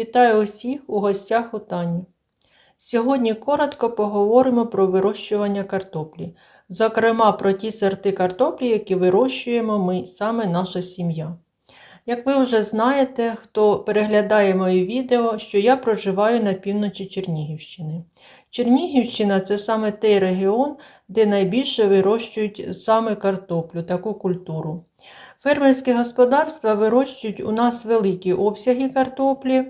Вітаю усіх у гостях у Тані. Сьогодні коротко поговоримо про вирощування картоплі, зокрема про ті сорти картоплі, які вирощуємо ми, саме наша сім'я. Як ви вже знаєте, хто переглядає мої відео, що я проживаю на півночі Чернігівщини. Чернігівщина це саме той регіон, де найбільше вирощують саме картоплю, таку культуру. Фермерські господарства вирощують у нас великі обсяги картоплі,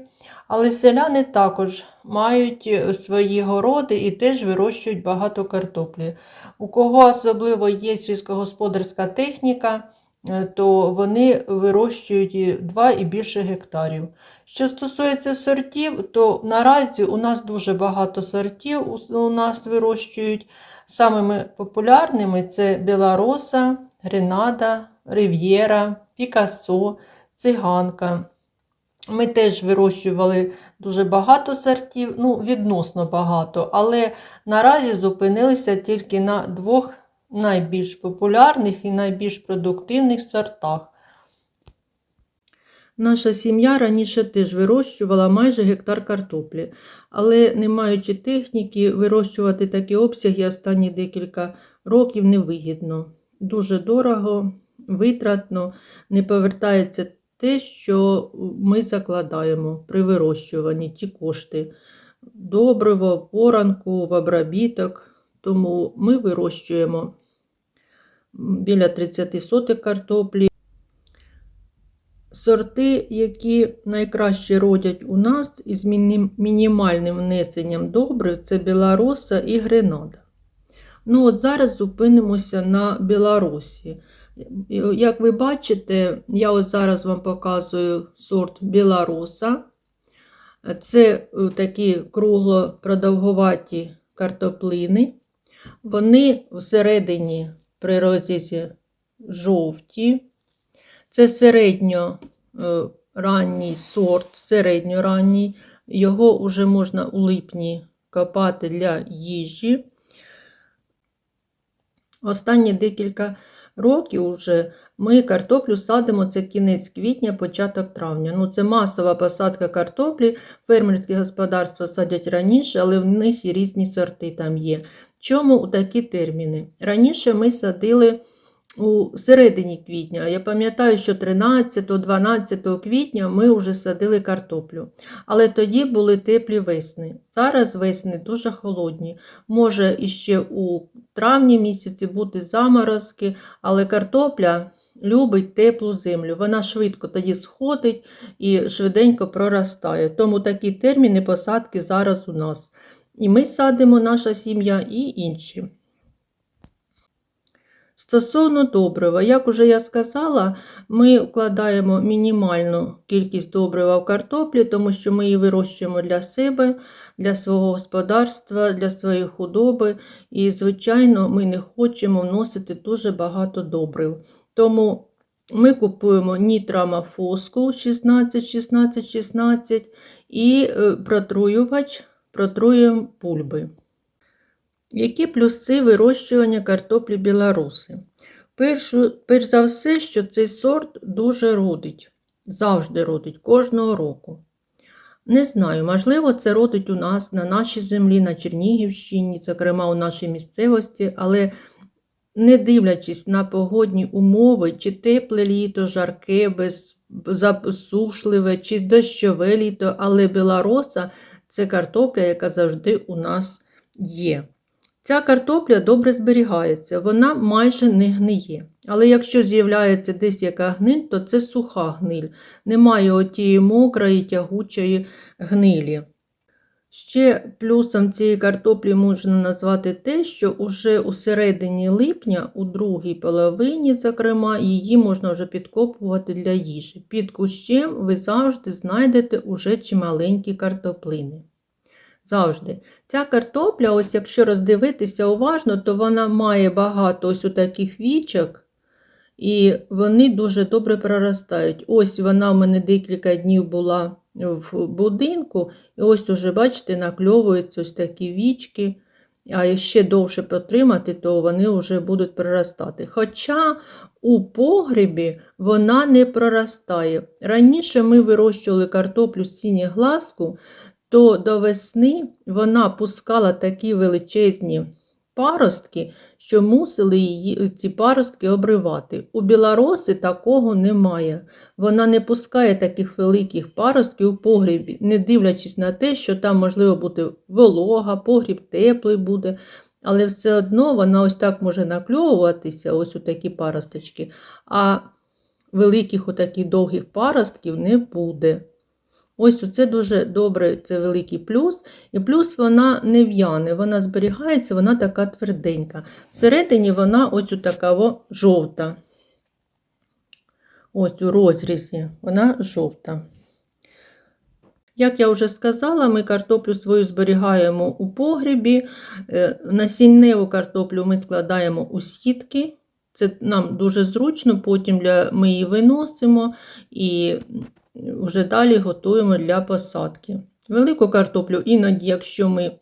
але селяни також мають е, свої городи і теж вирощують багато картоплі. У кого особливо є сільськогосподарська техніка, е, то вони вирощують 2 і більше гектарів. Що стосується сортів, то наразі у нас дуже багато сортів у- нас вирощують. Самими популярними це Білороса, Гренада, Рив'єра, Пікассо, Циганка. Ми теж вирощували дуже багато сортів, ну, відносно багато, але наразі зупинилися тільки на двох найбільш популярних і найбільш продуктивних сортах. Наша сім'я раніше теж вирощувала майже гектар картоплі, але не маючи техніки, вирощувати такі обсяги останні декілька років невигідно. Дуже дорого, витратно, не повертається те, що ми закладаємо при вирощуванні, ті кошти. Добриво, в поранку, в обробіток. Тому ми вирощуємо біля 30 сотих картоплі. Сорти, які найкраще родять у нас із мінімальним внесенням добрив, це білороса і гренада. Ну, от зараз зупинимося на Білорусі. Як ви бачите, я от зараз вам показую сорт білороса. Це е, такі кругло-продовгуваті картоплини. Вони всередині при розрізі жовті. Це середньо е, сорт, середньоранній. Його вже можна у липні копати для їжі. Останні декілька років вже ми картоплю садимо це кінець квітня, початок травня. Ну, це масова посадка картоплі. Фермерські господарства садять раніше, але в них і різні сорти там є. Чому у такі терміни? Раніше ми садили у середині квітня. Я пам'ятаю, що 13-12 квітня ми вже садили картоплю. Але тоді були теплі весни. Зараз весни дуже холодні. Може іще у травні місяці бути заморозки, але картопля любить теплу землю. Вона швидко тоді сходить і швиденько проростає. Тому такі терміни посадки зараз у нас. І ми садимо наша сім'я і інші. Стосовно добрива, як уже я сказала, ми вкладаємо мінімальну кількість добрива в картоплі, тому що ми її вирощуємо для себе, для свого господарства, для своєї худоби. І, звичайно, ми не хочемо вносити дуже багато добрив. Тому ми купуємо нітрамофоску 16, 16, 16 і е, протруювач, протруюємо пульби. Які плюси вирощування картоплі білоруси? Першу, перш за все, що цей сорт дуже родить, завжди родить, кожного року. Не знаю, можливо, це родить у нас на нашій землі, на Чернігівщині, зокрема у нашій місцевості, але не дивлячись на погодні умови, чи тепле літо, жарке, без, засушливе, чи дощове літо, але білороса це картопля, яка завжди у нас є. Ця картопля добре зберігається, вона майже не гниє. Але якщо з'являється десь яка гниль, то це суха гниль. Немає отієї мокрої, тягучої гнилі. Ще плюсом цієї картоплі можна назвати те, що уже у середині липня, у другій половині, зокрема, її можна вже підкопувати для їжі. Під кущем ви завжди знайдете уже чималенькі картоплини. Завжди. Ця картопля, ось якщо роздивитися уважно, то вона має багато ось у таких вічок, і вони дуже добре проростають. Ось вона в мене декілька днів була в будинку, і ось уже, бачите, накльовуються ось такі вічки. а ще довше потримати, то вони вже будуть проростати. Хоча у погребі вона не проростає. Раніше ми вирощували картоплю з сінєглазку, то до весни вона пускала такі величезні паростки, що мусили її, ці паростки обривати. У білороси такого немає. Вона не пускає таких великих паростків у погрібі, не дивлячись на те, що там можливо бути волога, погріб теплий буде. Але все одно вона ось так може накльовуватися, ось у такі паросточки, а великих отаких довгих паростків не буде. Ось це дуже добре, це великий плюс. І плюс вона не в'яне, вона зберігається, вона така тверденька. Всередині вона ось така жовта. Ось у розрізі вона жовта. Як я вже сказала, ми картоплю свою зберігаємо у погрібі. Е, Насінневу картоплю ми складаємо у сітки. Це нам дуже зручно, потім ми її виносимо і вже далі готуємо для посадки. Велику картоплю, іноді, якщо ми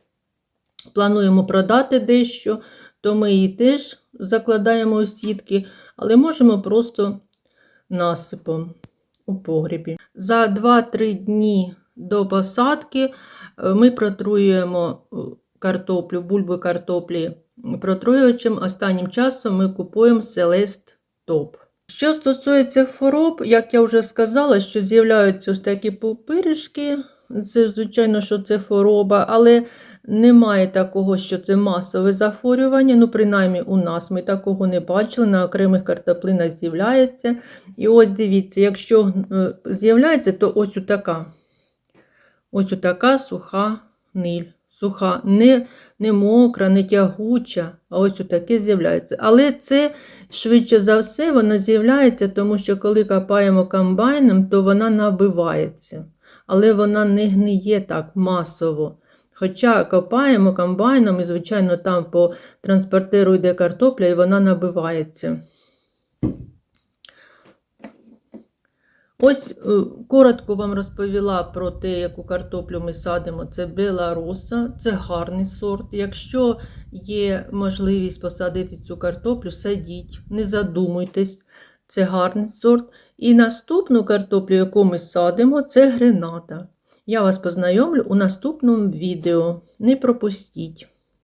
плануємо продати дещо, то ми її теж закладаємо у сітки, але можемо просто насипом у погрібі. За 2-3 дні до посадки е, ми протруюємо е, картоплю, бульбу картоплі протруювачем. Останнім часом ми купуємо Celest Top. Що стосується хвороб, як я вже сказала, що з'являються ось такі пупиришки, це, звичайно, що це хвороба, але немає такого, що це масове захворювання. Ну, принаймні, у нас ми такого не бачили, на окремих картоплинах з'являється. І ось дивіться, якщо е, з'являється, то ось така. Ось така суха ниль. Суха, не, не мокра, не тягуча, а ось таке з'являється. Але це швидше за все воно з'являється, тому що коли копаємо комбайном, то вона набивається. Але вона не гниє так масово. Хоча копаємо комбайном, і, звичайно, там по транспортеру йде картопля, і вона набивається. Ось е, коротко вам розповіла про те, яку картоплю ми садимо. Це Белароса, це гарний сорт. Якщо є можливість посадити цю картоплю, садіть, не задумуйтесь, це гарний сорт. І наступну картоплю, яку ми садимо, це грената. Я вас познайомлю у наступному відео. Не пропустіть.